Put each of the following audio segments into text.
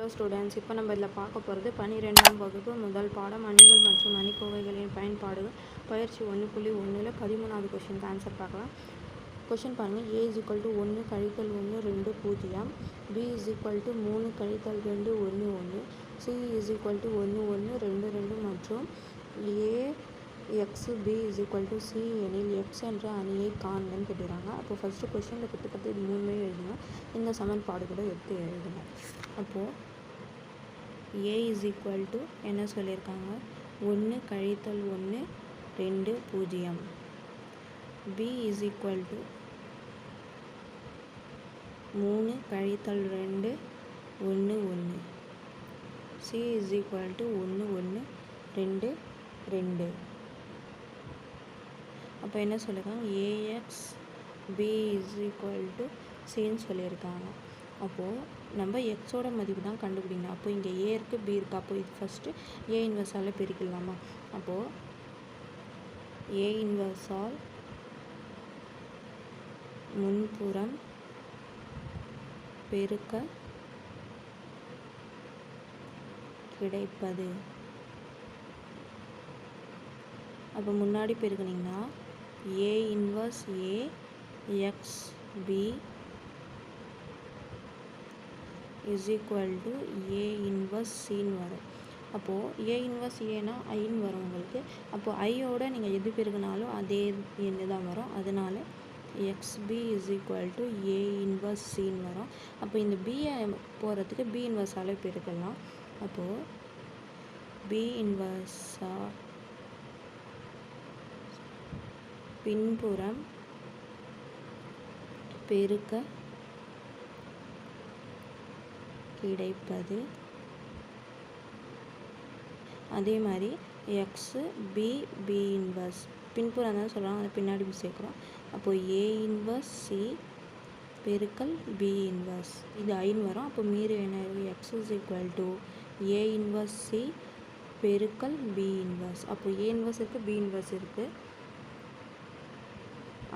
Hello students இப்போ நம்ம இதில் பார்க்க போகிறது பன்னிரெண்டாம் வகுப்பு முதல் பாடம் அணிகள் மற்றும் அணிக்கோவைகளின் பயன்பாடுகள். பயிற்சி ஒன்று புள்ளி ஒன்றில் பதிமூணாவது கொஷினுக்கு ஆன்சர் பார்க்கலாம். கொஷின் பாருங்கள். ஏ இஸ் ஈக்குவல் டு ஒன்று கழித்தல் ஒன்று ரெண்டு பூஜ்ஜியம். பி இஸ் ஈக்குவல் டு மூணு கழித்தல் ரெண்டு ஒன்று ஒன்று. சி இஸ் ஈக்குவல் டு ஒன்று ஒன்று ரெண்டு ரெண்டு மற்றும் A X B is equal to C எனில் எக்ஸ் என்ற அணியை காண்கன்னு கேட்டுக்கிறாங்க அப்போ ஃபஸ்ட்டு கொஷினில் கிட்டத்தட்ட இது மூணுமே எழுதுங்க. இந்த சமன்பாடு கூட எடுத்து எழுதுங்க. அப்போது ஏ இஸ் ஈக்குவல் டு என்ன சொல்லியிருக்காங்க? ஒன்று கழித்தல் ஒன்று ரெண்டு பூஜ்ஜியம். பி இஸ் ஈக்குவல் டு மூணு கழித்தல் ரெண்டு ஒன்று ஒன்று சி இஸ் ஈக்குவல் டு ஒன்று ஒன்று ரெண்டு ரெண்டு. அப்போ என்ன சொல்லியிருக்காங்க? A X B is equal to சின்னு சொல்லியிருக்காங்க. அப்போது நம்ம எக்ஸோட மதிப்பு தான் கண்டுபிடிக்கணும். அப்போ இங்கே ஏ இருக்குது பி இருக்குது அப்போ இது ஃபஸ்ட்டு ஏ இன்வெர்ஸால் பிரிக்கலாமா அப்போது ஏ இன்வெர்ஸால் முன்புறம் பெருக்க கிடைப்பது. அப்போ முன்னாடி பெருக்குனிங்கன்னா A inverse A X B is equal to A inverse சின்னு வரும். அப்போது ஏ இன்வர்ஸ் ஏனா ஐன்னு வரும் உங்களுக்கு. அப்போது ஐயோட நீங்கள் எது பெருகினாலும் அதே எண்ணு தான் வரும். அதனால X B is equal to A inverse சின்னு வரும். அப்போ இந்த பிஏ போகிறதுக்கு பி இன்வர்ஸாலே பெருக்கலாம். அப்போது பி இன்வர்ஸா பின்புறம் பெருக்க கிடைப்பது. அதே மாதிரி எக்ஸு பி பி இன்வர்ஸ் பின்புறம் தான் சொல்கிறாங்க அதை பின்னாடி போய் சேர்க்குறோம். அப்போது ஏ இன்வர்ஸ் சி பெருக்கல் பி இன்வர்ஸ் இது ஐன் வரும். அப்போ மீறி என்ன X is equal to A inverse C பெருக்கல் பி இன்வர்ஸ் அப்போ ஏ இன்வர்ஸ் இருக்குது பி இன்வர்ஸ் இருக்குது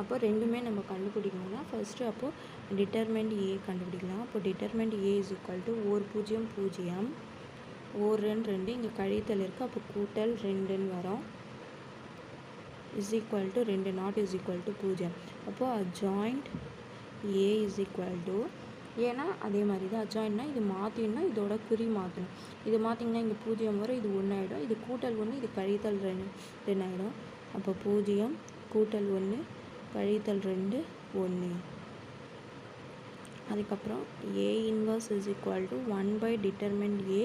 அப்போ ரெண்டுமே நம்ம கண்டுபிடிக்கணும்னா ஃபஸ்ட்டு அப்போது டிட்டர்மெண்ட் ஏ கண்டுபிடிக்கலாம். அப்போ determinant A is equal to ஓர் பூஜ்ஜியம் பூஜ்ஜியம். ஓர் ரெண்டு ரெண்டு இங்கே கழித்தல் இருக்குது அப்போ கூட்டல் ரெண்டுன்னு வரும். இஸ் ஈக்குவல் டு ரெண்டு நாட் இஸ் ஈக்குவல் டு பூஜ்ஜியம். அப்போது adjoint A is equal to ஏன்னா அதே மாதிரி தான் அஜாயின்ட்னா இது மாற்றினா இதோட குறி மாற்றணும் இது மாற்றிங்கன்னா இங்கே பூஜ்ஜியம் வரும் இது ஒன்று ஆகிடும் இது கூட்டல் ஒன்று இது கழித்தல் ரெண்டு ரெண்டு ஆகிடும் அப்போ பூஜ்ஜியம் கூட்டல் ஒன்று கழித்தல் ரெண்டு ஒன்று. அதுக்கப்புறம் A inverse is equal to one by determinant A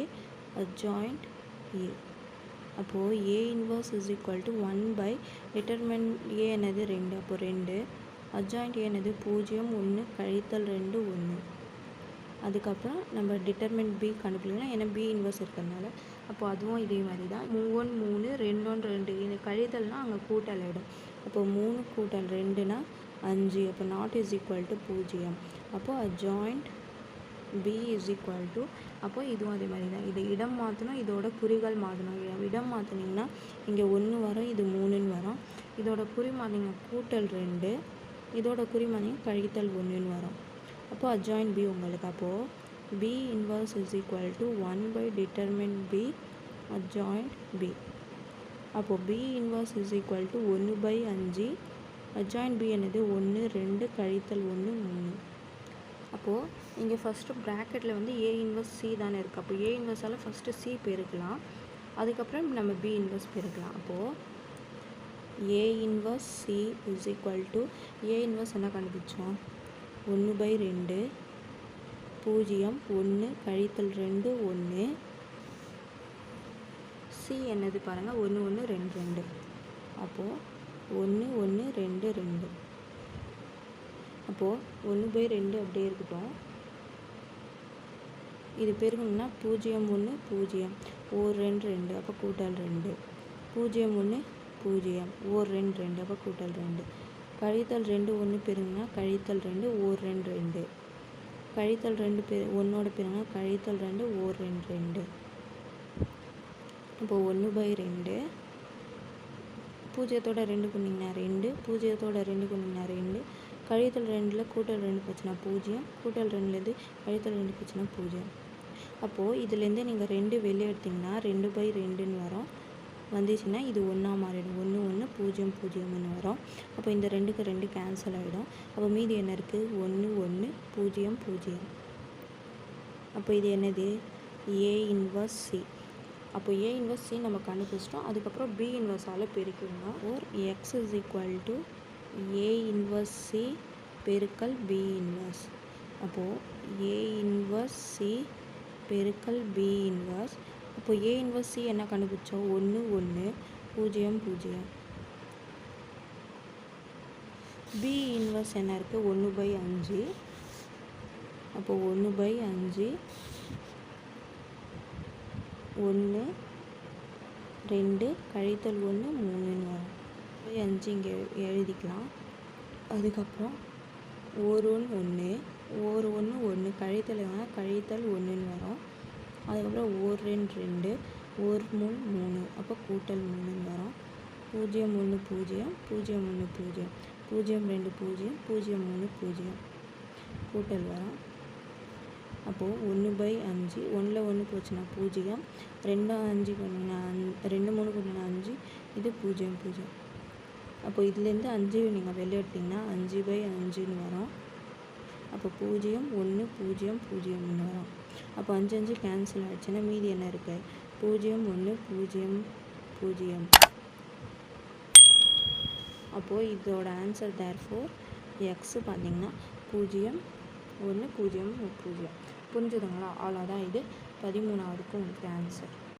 adjoint A அப்போது A inverse is equal to one by determinant A என்னது ரெண்டு. அப்போது ரெண்டு. அட்ஜாயிண்ட் ஏ என்னது பூஜ்ஜியம் ஒன்று கழித்தல் ரெண்டு ஒன்று. அதுக்கப்புறம் நம்ம டிட்டர்மெண்ட் பி கண்டுபிடிக்கலாம். ஏன்னா பி இன்வர்ஸ் இருக்கிறதுனால. அப்போ அதுவும் இதே மாதிரி தான் மூணு மூணு ரெண்டொன்று ரெண்டு. இந்த கழித்தல்னால் அங்கே கூட்டல் ஆகிடும் அப்போ மூணு கூட்டல் ரெண்டுனா அஞ்சு அப்போ நாட் இஸ் ஈக்குவல் டு பூஜ்ஜியம். அப்போது adjoint B is equal to அப்போ இதுவும் அதே மாதிரி தான். இது இடம் மாற்றணும் இதோட குறிகள் மாற்றணும் இடம் மாற்றினீங்கன்னா இங்கே ஒன்று வரும் இது மூணுன்னு வரும். இதோட குறி மாற்றிங்க கூட்டல் ரெண்டு இதோட குறி மாற்றிங்க கழித்தல் ஒன்றுன்னு வரும். அப்போது அஜாயின் பி உங்களுக்கு. அப்போது B inverse is equal to one by determinant B adjoint B அப்போது B inverse is equal to ஒன்று பை அஞ்சு. அஜாயின் பி என்னது? ஒன்று ரெண்டு கழித்தல் ஒன்று மூணு. அப்போது இங்கே ஃபஸ்ட்டு ப்ராக்கெட்டில் வந்து ஏ இன்வர்ஸ் சி தானே இருக்குது அப்போ ஏ இன்வர்ஸால் ஃபஸ்ட்டு சி பெருக்கலாம். அதுக்கப்புறம் நம்ம பி இன்வர்ஸ் பெருக்கலாம். அப்போது A inverse C is equal to A inverse என்ன கண்டுபிடிச்சோம்? ஒன்று பை ரெண்டு. பூஜ்ஜியம் ஒன்று கழித்தல் ரெண்டு ஒன்று சி என்னது பாருங்கள் ஒன்று ஒன்று ரெண்டு ரெண்டு. அப்போது ஒன்று ஒன்று ரெண்டு ரெண்டு. அப்போது ஒன்று பை ரெண்டு அப்படியே இருக்கட்டும். இது பெருக்கணும்னா பூஜ்ஜியம் ஒன்று பூஜ்ஜியம். ஓர் ரெண்டு ரெண்டு. அப்போ கூட்டல் ரெண்டு. பூஜ்ஜியம் ஒன்று பூஜ்ஜியம். ஓர் ரெண்டு ரெண்டு. அப்போ கூட்டல் ரெண்டு. கழித்தல் ரெண்டு ஒன்று பெருங்கன்னா கழித்தல் ரெண்டு ஓர் ரெண்டு ரெண்டு. கழித்தல் ரெண்டு பெரு ஒன்றோட பெருங்கன்னா கழித்தல் ரெண்டு ஓர் ரெண்டு ரெண்டு. இப்போது ஒன்று பை ரெண்டு. பூஜ்ஜியத்தோட ரெண்டு பண்ணிங்கன்னா ரெண்டு. பூஜ்ஜியத்தோட ரெண்டு பண்ணிங்கன்னா ரெண்டு. கழித்தல் ரெண்டில் கூட்டல் ரெண்டு போச்சுன்னா பூஜ்ஜியம். கூட்டல் ரெண்டுலேருந்து கழித்தல் ரெண்டு போச்சுன்னா பூஜ்ஜியம். அப்போது இதுலேருந்து நீங்கள் ரெண்டு வெளியே எடுத்திங்கன்னா ரெண்டு பை ரெண்டுன்னு வரும். வந்துச்சுன்னா இது ஒன்றா மாறிடும். ஒன்று ஒன்று பூஜ்ஜியம் பூஜ்ஜியம்னு வரும். அப்போ இந்த ரெண்டுக்கு ரெண்டு கேன்சல் ஆகிடும் அப்போ மீதி என்ன இருக்குது ஒன்று ஒன்று பூஜ்ஜியம் பூஜ்ஜியம். அப்போ இது என்னது? ஏ இன்வர்ஸ் சி அப்போ ஏ இன்வெர்ஸ் சி நம்ம கண்டுபிடிச்சிட்டோம். அதுக்கப்புறம் பி இன்வெர்ஸால் பெருக்கணும் ஓர் X is equal to A inverse C பெருக்கல் பி இன்வெர்ஸ் அப்போது ஏ இன்வெர்ஸ் சி பெருக்கல் பி இன்வெர்ஸ் அப்போ ஏ இன்வெர்ஸ் சி என்ன கண்டுபிடிச்சோம்? ஒன்று ஒன்று பூஜ்ஜியம் பூஜ்ஜியம். பி இன்வெர்ஸ் என்ன இருக்குது ஒன்று பை அஞ்சு. அப்போது ஒன்று பை அஞ்சு. ஒன்று ரெண்டு கழித்தல் ஒன்று மூணுன்னு வரும். அஞ்சு இங்கே எழுதிக்கலாம். அதுக்கப்புறம் ஒரு ஒன்று ஒன்று ஒரு ஒன்று ஒன்று கழித்தல் வேணால் கழித்தல் ஒன்றுன்னு வரும். அதுக்கப்புறம் ஓர் ரெண்டு ரெண்டு ஒரு மூணு மூணு அப்போ கூட்டல் மூணுன்னு வரும். பூஜ்ஜியம் ஒன்று பூஜ்ஜியம் பூஜ்ஜியம் ஒன்று பூஜ்ஜியம் பூஜ்ஜியம் ரெண்டு பூஜ்ஜியம் பூஜ்ஜியம் மூணு பூஜ்ஜியம். கூட்டல் வரும். அப்போது ஒன்று பை அஞ்சு ஒன்றில் ஒன்று போச்சுன்னா பூஜ்ஜியம் ரெண்டு அஞ்சு கொண்டுனா ரெண்டு மூணு கொண்டுனா அஞ்சு இது பூஜ்ஜியம் பூஜ்ஜியம். அப்போ இதுலேருந்து அஞ்சு நீங்கள் வெளியே எடுத்திங்கன்னா அஞ்சு பை அஞ்சுன்னு வரும். அப்போ பூஜ்ஜியம் ஒன்று பூஜ்ஜியம் பூஜ்ஜியம்னு வரும். அப்போ அஞ்சு அஞ்சு கேன்சல் ஆகிடுச்சுன்னா மீதி என்ன இருக்குது பூஜ்ஜியம் ஒன்று பூஜ்ஜியம் பூஜ்ஜியம். அப்போது இதோட ஆன்சர் தேர் ஃபோர் எக்ஸு பார்த்தீங்கன்னா பூஜ்ஜியம் ஒன்று பூஜ்ஜியம் பூஜ்ஜியம். புரிஞ்சுதுங்களா? அவ்வளோதான் இது. பதிமூணாவதுக்கு உங்களுக்கு ஆன்சர்